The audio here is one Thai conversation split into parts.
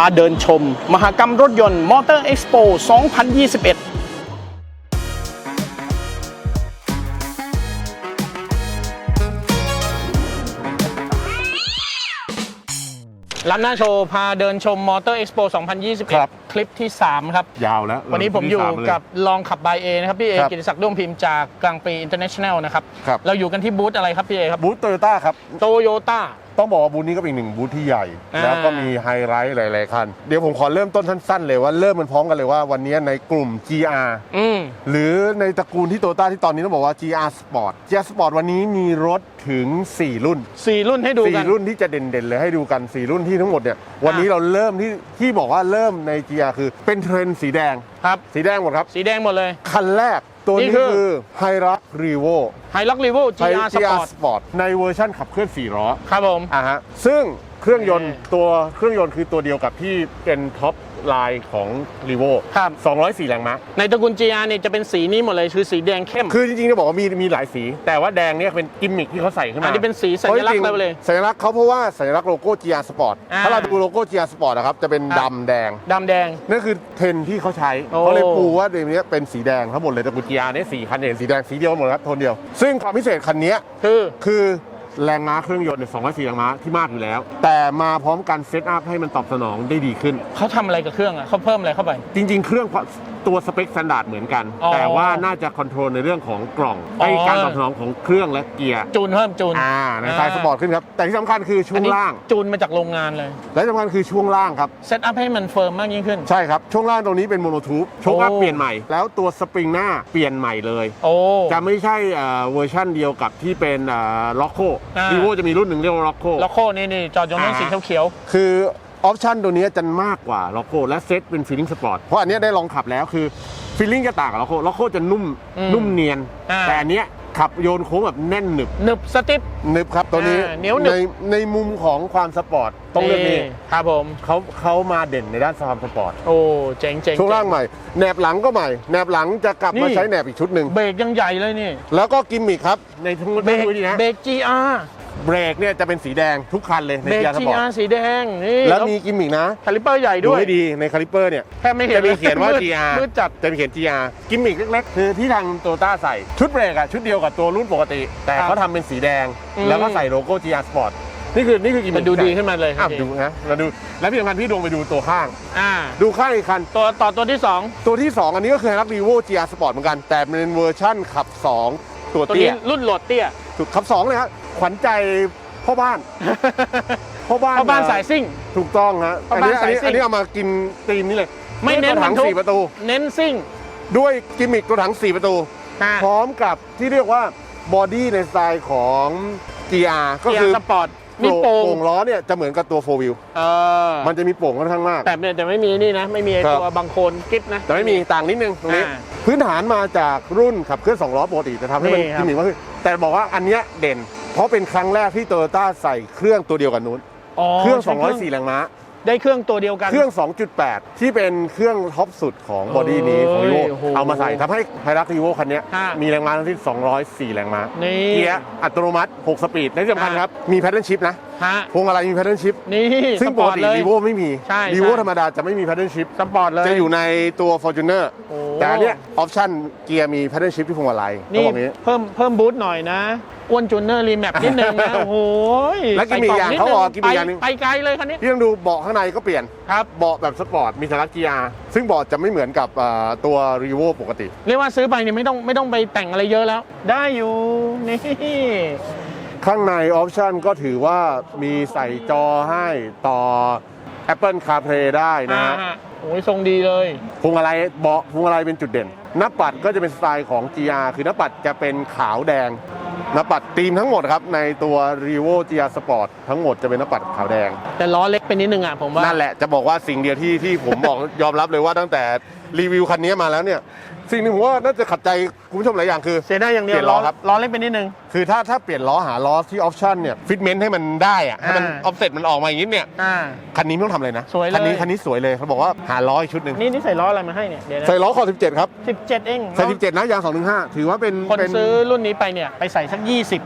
าเดินชม มหกรรมรถยนต์มอเตอร์เอ็กซ์โป2021ล้ำหน้าโชว์ พาเดินชมมอเตอร์เอ็กซ์โปครับ2021 ค ลิปที่ 3 ครับ ยาวแล้ววันนี้ผมอยู่ที่สาเลกับลองขับบายเอนะครับ พี่เอครับกิติศักดิ์ด้วงพิมพ์จากกลางปีอินเตอร์เนชั่นแนลนะครับครับ เราอยู่กันที่บูธอะไรครับพี่เอครับ บูธโตโยต้าครับโตโยต้าต้องบอกว่าบูธนี้ก็เป็นอีกหนึ่งบูธที่ใหญ่อ่าแล้วก็มีไฮไลท์หลายๆคัน เดี๋ยวผมขอเริ่มต้นสั้นๆเลยว่าเริ่มมันพร้อมกันเลยว่าวันนี้ในกลุ่ม GR อืมหรือในตระกูลที่โตโยต้าที่ตอนนี้ต้องบอกว่า GR Sport GR Sport วันนี้มีรถถึง 4 รุ่นสี่รุ่นให้ดูกัน 4 รุ่นที่จะเด่นๆเลยให้ดูกัน 4 รุ่นที่ทั้งหมดเนี่ยวันนี้เราเริ่มที่ที่บอกว่าเริ่มใน GR คือเป็นเทรนด์สีแดง ครับสีแดงหมดครับ สีแดงหมดเลย คันแรกตัวนี่นี้คือ คือไฮรักรีโวไฮลักรีโว ไฮ GR GR Sport Sport ในเวอร์ชั่นขับเคลื่อน4ล้อ ครับผม อะฮะซึ่งเครื่องยนต์เอ่อตัวเครื่องยนต์คือตัวเดียวกับที่เป็นท็อป ไลน์ของ r ีโวครับ 204 แรงม้า ในตระกูล GR เนี่ยจะเป็นสีนี้หมดเลยคือสีแดงเข้ม คือจริงๆจะบอกว่ามีมีหลายสี แต่ว่าแดงเนี่ยเป็นกิมมิคที่เขาใส่ขึ้นอัมานนี้เป็นสีสัญลักษณ์พราะจริงๆเลย สัญลักษณ์เขาเพราะว่าสัญลักษณ์โลโก้ GR Sport อ่าถ้าเราดูโลโก้ GR Sport นะครับ จะเป็นครับ ดำแดง ดำแดง นั่นคือเทรนด์ที่เขาใช้โอ้ เขาเลยปูว่าเดี๋ยวนี้เป็นสีแดงทั้งหมดเลยแต่กู GR เนี่ยสี่คันเห็นสีแดงสีเดียวหมดครับโทนเดียว ซึ่งความพิเศษคันเนี้ยคือ คือ แรงม้าเครื่องยนต์เนี่ย204แรงม้าที่มากอยู่แล้ว แต่มาพร้อมการเซตอัพให้มันตอบสนองได้ดีขึ้น เขาทำอะไรกับเครื่องอะเขาเพิ่มอะไรเข้าไป จริง ๆ เครื่อง ตัวสเปคสแตนดาร์ดเหมือนกัน อ๋อ แต่ว่าน่าจะคอนโทรลในเรื่องของกล่องอ๋อไอ้การตอบสนองของเครื่องและเกียร์จูนเพิ่มจูนอ่าในสายสปอร์ตขึ้นครับ แต่ที่สำคัญคือช่วอันงนี้ล่าง จูนมาจากโรงงานเลยและที่สำคัญคือช่วงล่างครับ เซตอัพให้มันเฟิร์มมากยิ่งขึ้น ใช่ครับ ช่วงล่างตรงนี้เป็นโมโนทูบช่วงล่างโอ้ เปลี่ยนใหม่ แล้วตัวสปริงหน้าเปลี่ยนใหม่เลย โอ้ จะไม่ใช่เอ่อเวอร์ชั่นเดียวกับที่เป็นล็อกโคอ่าวีโวจะมีรุ่นหนึ่งเรียกว่าล็อกโค แล้วโคนี่นี่จอดยงนั้นอ่า สีเขียวคือ ออปชันตัวนี้จะมากกว่าล็อกโคและเซตเป็นฟีลิ่งสปอร์ตเพราะอันเนี้ยได้ลองขับแล้วคือฟีลิ่งจะต่างกับล็อกโคล็อกโคจะนุ่มอืมนุ่มเนียนอ่าแต่อันเนี้ยขับโยนโค้งแบบแน่นหนึบๆหนึบสติ๊ปหนึบครับตัวนี้อ่าเหนียวหนึบในในมุมของความสปอร์ตต้องเลือกนี่ครับผมเขาเขามาเด่นในด้านความสปอร์ตโอ้เจ๋งเจ๋งช่วงล่างใหม่แหนบหลังก็ใหม่แหนบหลังจะกลับนี่มาใช้แหนบอีกชุดหนึ่งเบรกยังใหญ่เลยนี่ แล้วก็กิมมิคครับในทั้งหมดเบรกดูดีนะเบรก GR เบรกเนี่ยจะเป็นสีแดงทุกคันเลยในเบรก เกียร์สปอร์ต GR สีแดงนี่แล้วมีกิมมิคนะคาลิเปอร์ใหญ่ดูด้วยให้ดีในคาลิปเปอร์เนี่ย แทบไม่เห็นจะมีเขียนว่า มืด GR มืดจัด จะมีเขียน GR กิมมิคเล็กๆ คือที่ทางโตต้าใส่ ชุดเบรกอะชุดเดียวกับตัวรุ่นปกติ แต่ครับเขาทำเป็นสีแดง อืม แล้วก็ใส่โลโก้ GR Sport นี่คือนี่คือกิมมิมัคนดูดีขึ้นมาเลยอ้าวพี่ดูนะเราดู แล้วที่สำคัญพี่ดวงไปดูตัวข้าง อ่าดูข้างอีกคัน ตัวต่อตัวที่สองตัวที่ 2 อันนี้ก็คือรับรีโว GR Sport เหมือนกัน แต่เป็นเวอร์ชั่นขับ 2 ตัวตัวเตี้นี้ยรุ่นโหลดเตี้ย ถูกขับ 2 เลยครับ ขวัญใจพ่อบ้าน พ่อบ้านเพราะบ้านสายซิ่ง ถูกต้องฮะพ่ออันบ้านนี้อันนี้สายซิ่งอันนี้เอามากินตีมนี่เลยไม่เน้นด้วยกระถังบรรทุก สี่ประตู เน้นซิ่ง ด้วยกิมมิคตัวถัง4ประตูอ่าพร้อมกับที่เรียกว่าบอดี้ในสไตล์ของ GR ก็เกียคือร์สปอร์ตมีโป่งโป่งล้อเนี่ยจะเหมือนกับตัว 4 wheel เออมันจะมีโป่งค่อนข้างมาก แต่เนี่ยแต่ไม่มีนี่นะ ไม่มีไอ้ครับ ตัวบางโคนกิ๊บนะ แต่ไม่มีต่างนิดนึงตรงนี้ อ่าพื้นฐานมาจากรุ่นขับเคลื่อน2ล้อปกติจะทำให้มันนี่ครับ กิมมิคมากขึ้นแต่บอกว่าอันเนี้ยเด่น เพราะเป็นครั้งแรกที่โตโยต้าใส่เครื่องตัวเดียวกันนู้น เครื่องใช้204 แรงม้า ได้เครื่องตัวเดียวกัน เครื่อง 2.8 ที่เป็นเครื่องท็อปสุดของบอดี้นี้ของเอ้รียโวโอ้โหเอามาใส่ทำให้ไฮรักรีโวคันเนี้ยฮะมีแรงม้าทั้งสิ้น204 แรงม้านี่เกียร์อัตโนมัติ 6 สปีดและที่สำคัญฮะครับ มีแพทเทิร์นชิพนะฮะพวงมาลัยมีแพทเทิร์นชิพนี่ซึ่งสปปอกร์ตติเลยรีโวไม่มีใช่รีโวใช่ธรรมดาจะไม่มีแพทเทิร์นชิพสปอร์ตเลย จะอยู่ในตัว Fortuner โอ้แต่อันเนี้ยออปชั่นเกียร์มีแพทเทิร์นชิพที่พวงมาลัยต้องนี่บอกนี้เพิ่มเพิ่มบูทหน่อยนะอ้วนจูเนอร์รีแมปนิดนึงนะโอ้โหแล้วกิมมิคอย่างใส่เขาบอกนิดกิมมิคอย่างหนึ่งไปไกลเลยคันนี้พี่ต้องดูเบาะข้างในก็เปลี่ยนครับเบาะแบบสปอร์ตมีสัญลักษณ์ GR ซึ่งเบาะจะไม่เหมือนกับอ่าตัวรีโวปกติ เรียกว่าซื้อไปเนี่ยไม่ต้องไม่ต้องไปแต่งอะไรเยอะแล้ว ได้อยู่นี่ ข้างในออปชันก็ถือว่ามีใส่จอให้ต่อ Apple CarPlay ได้นะฮะ อ่าโอ้ยทรงดีเลย พวงมาลัยเบาะพวงมาลัยเป็นจุดเด่น หน้าปัดก็จะเป็นสไตล์ของ GR คือหน้าปัดจะเป็นขาวแดง หน้าปัดธีมทั้งหมดครับ ในตัว r e v o GR Sport ทั้งหมดจะเป็นหน้าปัดขาวแดง แต่ล้อเล็กไปนิดนึงอะผมว่า นั่นแหละจะบอกว่าสิ่งเดียวที่ที่ผมบอก ยอมรับเลยว่าตั้งแต่รีวิวคันนี้มาแล้วเนี่ย สิ่งหนึ่งผมว่าน่าจะขัดใจคุณผู้ชมหลายอย่างคือ เสียได้อย่างเดียวเปลี่ยนล้อครับ ล้อเล็กไปนิดนึง คือถ้าถ้าเปลี่ยนล้อหาล้อที่ออปชันเนี่ยฟิตเมนต์ให้มันได้อะให้มันออ่า อฟเซ็ตมันออกมาอย่างนี้เนี่ยอ่า คันนี้ไม่ต้องทำอะไรนะสวยเลย คันนี้คันนี้สวยเลยเขาบอกว่าหาล้ออีกชุดหนึ่งนี่นี่ใส่ล้ออะไรมาให้เนี่ยเดี๋ยวนะใส่ล้อขอบ17ครับสิบเจ็ดเองใส่17นะยาง215ถือว่าเป็นคนเป็น ซื้อรุ่นนี้ไปเนี่ยไปใส่สักยี่สิบ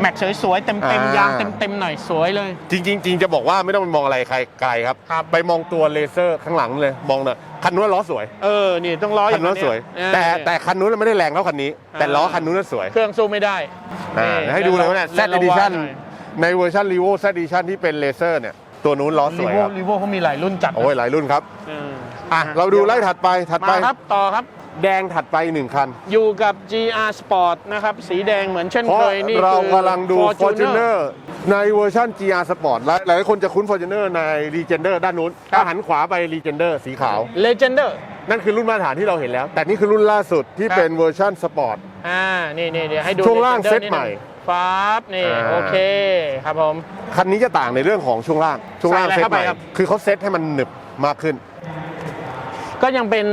แม็กสวยๆ เต็มอ่าๆยางเต็มๆ หน่อยสวยเลย จริงๆจริงจะบอกว่าไม่ต้องไปมองอะไรใครไกลครับครับไปมองตัวเลเซอร์ข้างหลังเลย มองหน่อยคันนู้นล้อสวย เออ นี่ต้องร้อยคันนู้นสวย แต่แต่คันนู้นไม่ได้แรงเท่าคันนี้ แต่ล้อคันนู้นนะสวย เครื่องสู้ไม่ได้อ่านี่ให้ดูเลยว่าเนี่ย Z ล่ Edition หน่อยในเวอร์ชัน r e v o Z Edition ที่เป็นเลเซอร์เนี่ยตัวนู้นล้อสรีวยโวครับรีโวเขามีหลายรุ่นจัดนะโอ้ยหลายรุ่นครับเอออะเราดูไล่ถัดไปถัดไปมาครับต่อครับ แดงถัดไปหนึ่งคัน อยู่กับ GR Sport นะครับ สีแดงเหมือนเช่นเพราะเคยนี่เราคือ กำลังดู Fortuner ในเวอร์ชัน GR Sport หลายหลายคนจะคุ้น Fortuner ใน Legender ด้านนู้นถ้าหันขวาไป Legender สีขาว Legender นั่นคือรุ่นมาตรฐานที่เราเห็นแล้ว แต่นี่คือรุ่นล่าสุดที่ครับเป็นเวอร์ชันสปอร์ต อ่า นี่นี่เดี๋ยวให้ดู ช่วงล่าง Legender เซ็ตนิดนึใหม่ฟ้าบนี่ อ่า โอเคครับผม คันนี้จะต่างในเรื่องของช่วงล่าง ช่วงล่างใส่อะไรเซ็ตเข้าใหไปม่ครับ คือเขาเซ็ตให้มันหนึบมากขึ้น ก็ยังเป็น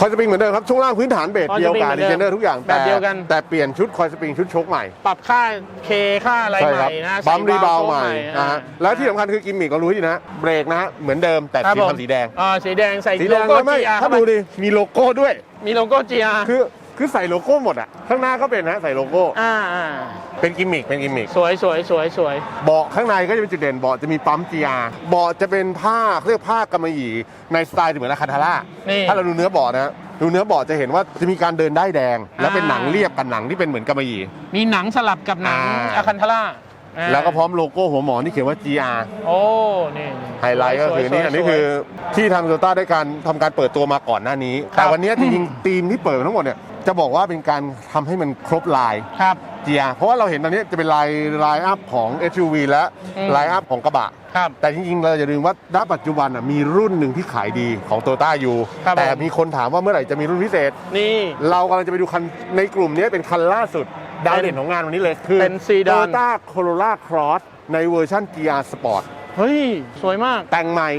คอยสปริงเหมือนเดิมครับ ช่วงล่างพื้นฐานเบสคอยเดียวสปริงกับเหมืดีอนเดิมเจเนอร์ทุกอย่างแบบเดียวกัน แต่เปลี่ยนชุดคอยสปริงชุดชกใหม่ปรับค่าเคค่าอะไรใช่ใหครัม่นะบัมรีบาวโชว์ใหม่นะฮะแล้วที่สำคัญคือกิมมิคเรารู้ที่นะเบรกนะฮะเหมือนเดิมแต่ครับสีผมทำสีแดงอ่าสีแดงใส่สีโลแดงโก้แล้วไม่ GR ถ้าดูดิมีโลโก้ด้วย มีโลโก้ GR คือ คือใส่โลโก้หมดอะ ข้างหน้าก็เป็นนะใส่โลโก้ อ่าอ่าเป็นกิมมิคเป็นกิมมิค สวยสวยสวยสวย เบาะข้างในก็จะเป็นจุดเด่นเบาะจะมีปั๊ม GR เบาะจะเป็นผ้าเขาเรียกผ้ากำมะหยี่ในสไตล์เหมือนอาคาทาร่านี่ถ้าเราดูเนื้อเบาะนะดูเนื้อเบาะจะเห็นว่าจะมีการเดินได้ายแดง แล้วเป็นอ่าหนังเรียบกับหนังที่เป็นเหมือนกำมะหยี่ มีหนังสลับกับหนังอ่า อาคันทาร่าาแล้วก็พร้อมโลโก้หัวหมอนที่เขียนว่า GR โอ้นี่ไฮไลท์ก็คือนี่สวยๆอันนี้สวยๆคือที่ทางโตต้าได้การทำการเปิดตัวมาก่อนหน้านี้ครับแต่วันนี้จริงๆทีมที่เปิดมาทั้งหมดเนี่ย จะบอกว่าเป็นการทำให้มันครบลายครับ GR เพราะว่าเราเห็นตอนนี้จะเป็นลายลายอัพของ SUV และอืม ลายอัพของกระบะ ครับ แต่จริงๆ เราอย่าลืมว่าณปัจจุบันน่ะมีรุ่นหนึ่งที่ขายดีของโตต้าอยู่ ครับแต่ผมมีคนถามว่าเมื่อไหร่จะมีรุ่นพิเศษ นี่ เรากำลังจะไปดูคันในกลุ่มนี้เป็นคันล่าสุด ดาวเด่นของงานวันนี้เลยคือ เป็นซีดาน Toyota Corolla Cross ในเวอร์ชัน GR Sport เฮ้ย สวยมาก แต่งใหม่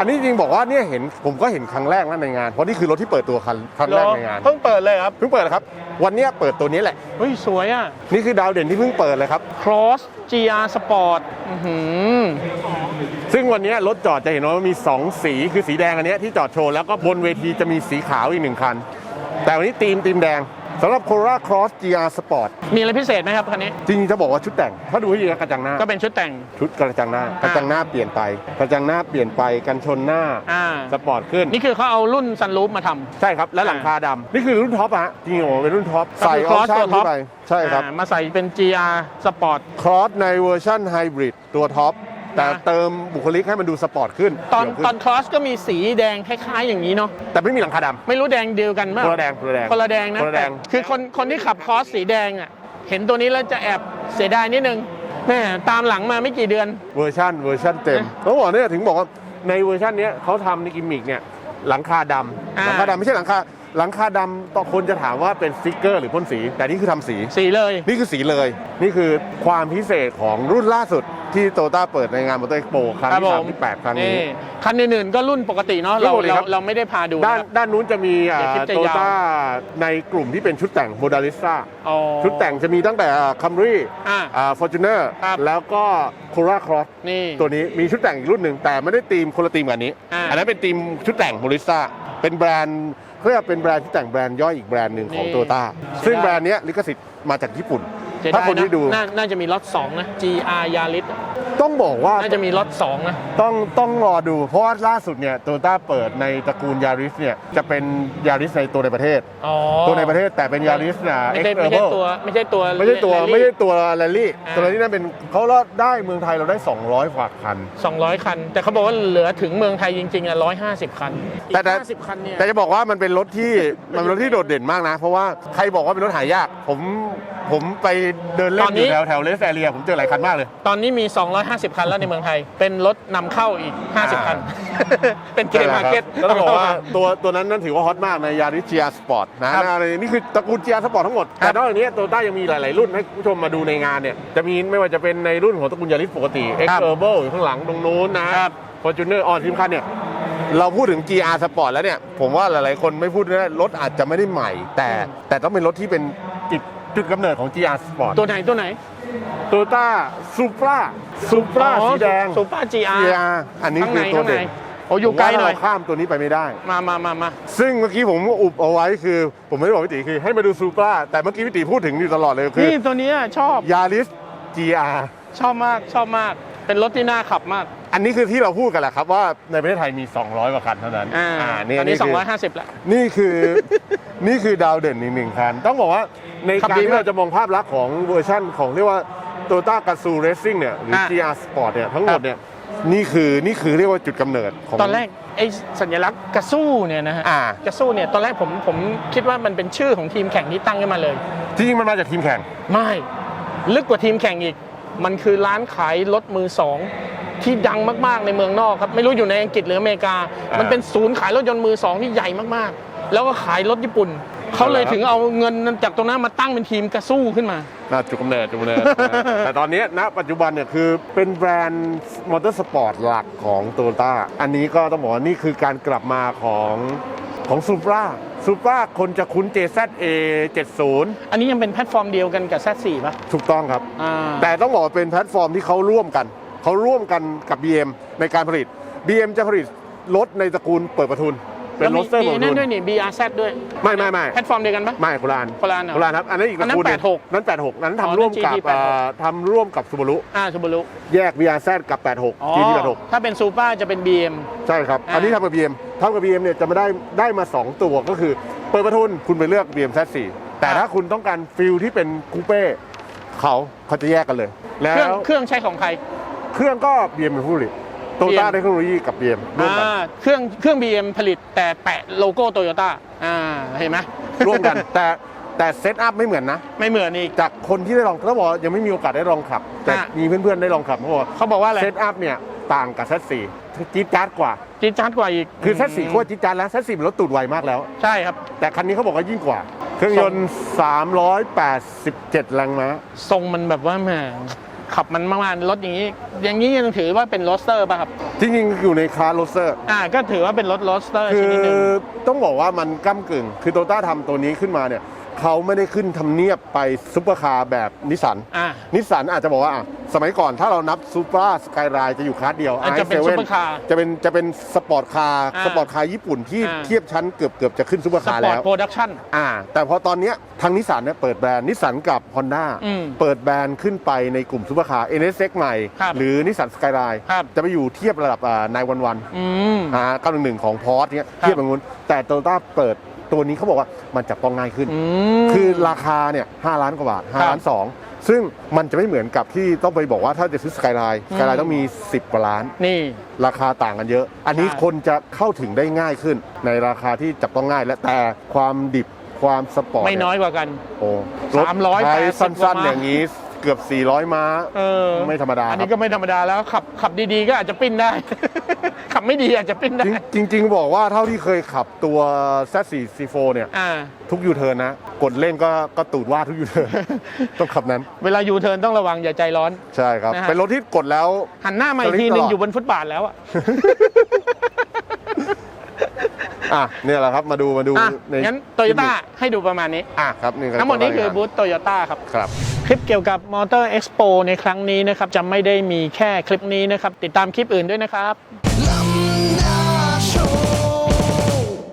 อันนี้จริงๆบอกว่าเนี่ยเห็นผมก็เห็นครั้งแรกนะในงาน เพราะนี่คือรถที่เปิดตัวคันครั้งแรกในงาน เพิ่งเปิดเลยครับ เพิ่งเปิดครับ วันเนี้ยเปิดตัวนี้แหละ เฮ้ย สวยอะ นี่คือดาวเด่นที่เพิ่งเปิดเลยครับ Cross GR Sport อื้อหือซึ่งวันนี้รถจอดจะเห็นว่ามี 2 สีคือสีแดงอันเนี้ยที่จอดโชว์แล้วก็บนเวทีจะมีสีขาวอีกหนึ่งคัน แต่วันนี้ธีมธีมแดง สำหรับ Corolla Cross GR Sport มีอะไรพิเศษไหมครับคันนี้ จริงๆจะบอกว่าชุดแต่ง ถ้าดูให้ดีนะกระจังหน้า ก็เป็นชุดแต่ง ชุดกระจังหน้า กระจังหน้าเปลี่ยนไป กระจังหน้าเปลี่ยนไป กันชนหน้า อ่าสปอร์ตขึ้น นี่คือเขาเอารุ่นซันรูฟมาทำ ใช่ครับ และหลังคาดำ นี่คือรุ่นท็อปอะฮะ จริงๆโอ้โหเป็นรุ่นท็อป ก็คือใส่ออป Cross ชั่นตัวท็อป เข้าไป ใช่ครับ อ่ามาใส่เป็น GR Sport ครอสในเวอร์ชั่นไฮบริดตัวท็อป แต่นะเติมบุคลิกให้มันดูสปอร์ตขึ้นตอนเดี่ยวขึ้ตอน Cross ก็มีสีแดงคล้ายๆอย่างนี้เนาะแต่ไม่มีหลังคาดำ ไม่รู้แดงเดียวกันมั้ยคนละแดงคนละแดงคนละแดงนะคนละแดงแต่คือคนคนที่ขับคอสสีแดงอะเห็นตัวนี้แล้วจะแอบเสียดายนิดนึงแม่ตามหลังมาไม่กี่เดือน เวอร์ชันเวอร์ชันเต็มนะเขาบอกเนี่ยถึงบอกว่าในเวอร์ชันเนี้ยเขาทำในกิมมิกเนี่ยหลังคาดำอ่า หลังคาดำไม่ใช่หลังคา หลังคาดำต่อคนจะถามว่าเป็นสติกเกอร์หรือพ่นสี แต่นี่คือทำสี สีเลย นี่คือสีเลย นี่คือความพิเศษของรุ่นล่าสุดที่โตต้าเปิดในงานมอเตอร์เอ็กโปครั้งครับที่ผสามมที่แปดครั้งนี้ คันอื่นๆก็รุ่นปกติเนาะ เรารุ่นปกติเราครับ เราไม่ได้พาดูด้านนะครับด้านนู้นจะมีเดี๋ยวคลิปจะโตยาว ต้าในกลุ่มที่เป็นชุดแต่งโมดาลิสตาอ๋อชุดแต่งจะมีตั้งแต่คัมรี่อ่าฟอร์จูเนอร์ครับ แล้วก็โคราครอสนี่ ตัวนี้มีชุดแต่งอีกรุ่นหนึ่งแต่ไม่ได้ธีมคนละธีมกับอันนี้ อ่า อันนั้นเป็นธีมชุดแต่งโมลิซ่าเป็นแบรนด์ เขาเรียกว่าเป็นแบรนด์ชุดแต่งแบรนด์ย่อยอีกแบรนด์หนึ่งของนี่โตต้าซึ่งแบรนด์เนี้ยลิขสิทธิ์มาจากญี่ปุ่น เสียถ้าดายคนนะที่ดู น่าน่าจะมีล็อต2นะ GR Yaris ต้องบอกว่าน่าจะมีล็อต2นะต้องต้องรอดู เพราะว่าล่าสุดเนี่ยโตต้าเปิดในตระกูลยาริสเนี่ยจะเป็นยาริสในตัวในประเทศอ๋อตัวในประเทศแต่เป็นยาริสนะไม่ใช่ไม่ใช่ตัวไม่ใช่ตัวไม่ใช่ตัว Rally ไม่ใช่ตัวแรลลี่อ่าตัวแรลลี่นั่นเป็นเขาได้เมืองไทยเราได้ 200กว่าคัน 200 คัน แต่เขาบอกว่าเหลือถึงเมืองไทยจริงๆอะ150 คันอีกแต่แต่50คันเนี่ยแต่จะบอกว่ามันเป็นรถที่มันเป็นรถที่โดดเด่นมากนะ เพราะว่าใครบอกว่าเป็นรถหายาก ผมผมไปเดินเล่ตนอนอนี้ยู่แถวแถวเลสแอเรียผมเจอหลายคันมากเลย ตอนนี้มี250 คันแล้วในเมืองไทย เป็นรถนำเข้าอีก 50 คัน เป็นเกมมาร์เก็ตแล้วต้องบอกว่าตัวตัวนั้นนั่นถือว่าฮอตมากในยาริสเจียสปอร์ตนะครับนะนี่คือตระกูลเจียสปอร์ตทั้งหมดครัแต่บนอกจากนี้โตต้ายังมีหลาย ๆ รุ่นให้ผู้ชมมาดูในงานเนี่ยจะมีไม่ว่าจะเป็นในรุ่นของตระกูลยาริสปกติ X ครับ Turbo อยู่ข้างหลังตรงนู้นนะครับฟอร์จูเนอร์ออนทีมคันเนี่ยเราพูดถึง GR Sport แล้วเนี่ย ผมว่าหลายๆ คนไม่พูดนะรถอาจจะไม่ได้ใหม่ แต่แต่ต้องเป็นรถที่เป็นจุดจุดกำเนิดของ GR Sport ตัวไหนตัวไหน โตต้าซูปราซูปราสีแดงซูเปอร์ GR GR อันนี้ข้างคืในอตัวข้างในเด่นโอ้อยู่ไกลหน่อยผมว่าเราข้ามตัวนี้ไปไม่ได้ มามามามาซึ่งเมื่อกี้ผมอุบเอาไว้คือ ผมไม่ได้บอกพี่ติคือให้มาดูซูปราแต่เมื่อกี้พี่ติพูดถึงอยู่ตลอดเลยคือนี่ตัวเนี้ยชอบยาริส GR ชอบมากชอบมาก เป็นรถที่น่าขับมาก อันนี้คือที่เราพูดกันแหละครับว่าในประเทศไทยมี 200กว่าคันเท่านั้นอ่านี่ตอนนี้คื250แล้ว นี่คือนี่คือดาวเด่นอีกหนึ่งคัน ต้องบอกว่าในขับการดีที่มากเราจะมองภาพลักษณ์ของเวอร์ชั่นของเรียกว่า Toyota g a z o o Racing เนี่ยหรือ อะ GR Sport เนี่ยทั้งหมดเนี่ยนี่คือนี่คือเรียกว่าจุดกำเนิดของตอนแรกไอ้สัญลักษณ์กระสู้เนี่ยนะฮะอ่ากระสู้เนี่ยตอนแรกผมผมคิดว่ามันเป็นชื่อของทีมแข่งที่ตั้งขึ้นมาเลย ที่จริงมันมาจากทีมแข่ง ไม่ ลึกกว่าทีมแข่งอีก มันคือร้านขายรถมือสองที่ดังมากๆในเมืองนอกครับไม่รู้อยู่ในอังกฤษหรืออเมริกาอ่ามัมันเป็นศูนย์ขายรถยนต์มือสองที่ใหญ่มากๆ แล้วก็ขายรถญี่ปุ่นเขาเลยถึงเอาเงินจากตรงนั้นมาตั้งเป็นทีมกระสู้ขึ้นมาน่าจุดกำเนิดจุดกำเนิดแต่ตอนนี้ณปัจจุบันเนี่ยคือเป็นแบรนด์มอเตอร์สปอร์ตหลักของโตโยต้าอันนี้ก็ต้องบอกว่านี่คือการกลับมาของของซูปรา ซูปราคนจะคุ้น JZA 70 อันนี้ยังเป็นแพลตฟอร์มเดียวกันกับ Z4 ป่ะถูกต้องครับ อ่าแต่ต้องบอกว่าเป็นแพลตฟอร์มที่เขาร่วมกัน เขาร่วมกันกับ BM ในการผลิต BM จะผลิตรถในตระกูลเปิดประทุน เป็นรถเตอร์มีเปิดประนั่ทุนนด้วยนี่ BRZ ด้วยไม่ไม่ไม่แพลตฟอร์มเดียวกันปะ ไม่โครานโคราณเหรอโครานครับ อันนั้นอีกตระกูลหอันนึ่นั้งน86นั้น 86 นั้นอ๋อทำร่วมกับนั่น GT86 เอ่อทำร่วมกับซูบารุอ่าซูบารุแยก BRZ กับ 86 อ๋อ GT86 ถ้าเป็นซูเปอร์จะเป็น BM ใช่ครับ อ่า อันนี้ทำกับ BM ทำกับ BM เนี่ยจะมาได้ได้มา 2 ตัวก็คือ เปิดประทุนคุณไปเลือก BM Z4 แต่ถ้าคุณต้องการฟิลที่เป็นคูเป้เขาเขาจะแยกกันเลย แล้เครื่องวเครื่องใช้ของใคร เครื่องก็ BM เป็นผู้ผลิต โตต้า BM เทคโนโลยีกับ BM ร่วมกัน อ่าเครื่องเครื่อง BM ผลิตแต่แปะโลโก้โตโยต้าอ่าเห็นไหมร่วมกัน แต่แต่เซตอัพไม่เหมือนนะ ไม่เหมือนอีก จากคนที่ได้ลองต้องบอกว่ายังไม่มีโอกาสได้ลองขับ แต่อะ มีเพื่อนๆได้ลองขับเขาบอกว่าเขาบอกว่าอะไรเซตอัพเนี่ยต่างกับ Z4 จี๊ดจ๊าดกว่า จีดจัดกว่าอีกคือ Z4 โคตรจี๊ดจ๊าดแล้ว Z4 เป็นรถตูดไวมากแล้ว ใช่ครับ แต่คันนี้เขาบอกว่ายิ่งกว่า เครื่องยนต์ 387 แรงม้า ทรงมันแบบว่าแหม ขับมันมากๆรถอย่างนี้ อย่างนี้ยังถือว่าเป็นโรสเตอร์ป่ะครับ จริงๆอยู่ในคลาสโรเซอร์ อ่าก็ถือว่าเป็นรถโรสเตอร์คืชอนิดหนึ่งต้องบอกว่ามันก้ากึ่ง คือโตต้าทำตัวนี้ขึ้นมาเนี่ย เขาไม่ได้ขึ้นทำเนียบไปซุปเปอร์คาร์แบบนิสสันอ่านิสสันอาจจะบอกว่าอะสมัยก่อนถ้าเรานับซูเปอร์สกายไ e จะอยู่คลาสเดียวอาจจะเป็น i7 ซุปเปอร์คาร์จะเป็นจะเป็นสปอร์ตคาร์อ่าสปอร์ตคาร์ญี่ปุ่นที่อ่าเทียบชั้นเกือบเกือบจะขึ้นซูเปอร์สคาร์ปอร์แล้ตวโปรดักชั่น อ่าแต่พอตอนเนี้ยทางนิสสันเนี่ยเปิดแบรนด์นิสสันกับ Honda อืมเปิดแบรนด์ขึ้นไปในกลุ่มซูเปอร์คาร์ NSX ใหม่ ครับหรือนิสสันสกายไลน์ครับ จะไปอยู่เทียบระดับนายวันวันอืม อ่า911 ของพอร์ตเนี้ยครับเทียบกับนู้นแต่โตโยต้าเปิด ตัวนี้เขาบอกว่ามันจับต้องง่ายขึ้นอืมคือราคาเนี่ย5ล้านกว่าบาทครับ5ล้านสองซึ่งมันจะไม่เหมือนกับที่ต้องไปบอกว่าถ้าจะซื้อสกายไลน์อืสมกายไลน์ต้องมี 10 กว่าล้าน นี่ ราคาต่างกันเยอะ อันนี้ใช่คนจะเข้าถึงได้ง่ายขึ้น ในราคาที่จับต้องง่ายและแต่ความดิบความสปอร์ตไม่น้อยกว่ากัน โอ้สามร้อยใช้แปดสิบสั้นกว่าม้าๆอย่างนี้ เกือบ 400 ม้า เออไม่ธรรมดาอันครันี้บก็ไม่ธรรมดาแล้วขับขับดีๆก็อาจจะปิ้นได้ ขับไม่ดีอาจจะปิ้นได้จริงจริง ๆ บอกว่าเท่าที่เคยขับตัว Z4 C4 เนี่ย อ่า ทุกยูเทิร์นนะ กดเล่นก็ก็ตูดว่าทุกยูเทิร์น ต้องขับนั้น เวลายูเทิร์นต้องระวังอย่าใจร้อน ใช่ครับ นะฮะ เป็นรถที่กดแล้ว หันหน้ามาอีกทีสลิปหนึงตลอดอยู่บนฟุตบาทแล้วอะอะเนี่ยแหละครับมาดูมาดูอะในงั้นโตโยต้าให้ดูประมาณนี้ อะครับนี่รับทั้งหมดนี้คือบูธโตโยต้าครับ ครับค ลิปเกี่ยวกับมอเตอร์เอ็กซ์โปในครั้งนี้นะครับจะไม่ได้มีแค่คลิปนี้นะครับ ติดตามคลิปอื่นด้วยนะครับ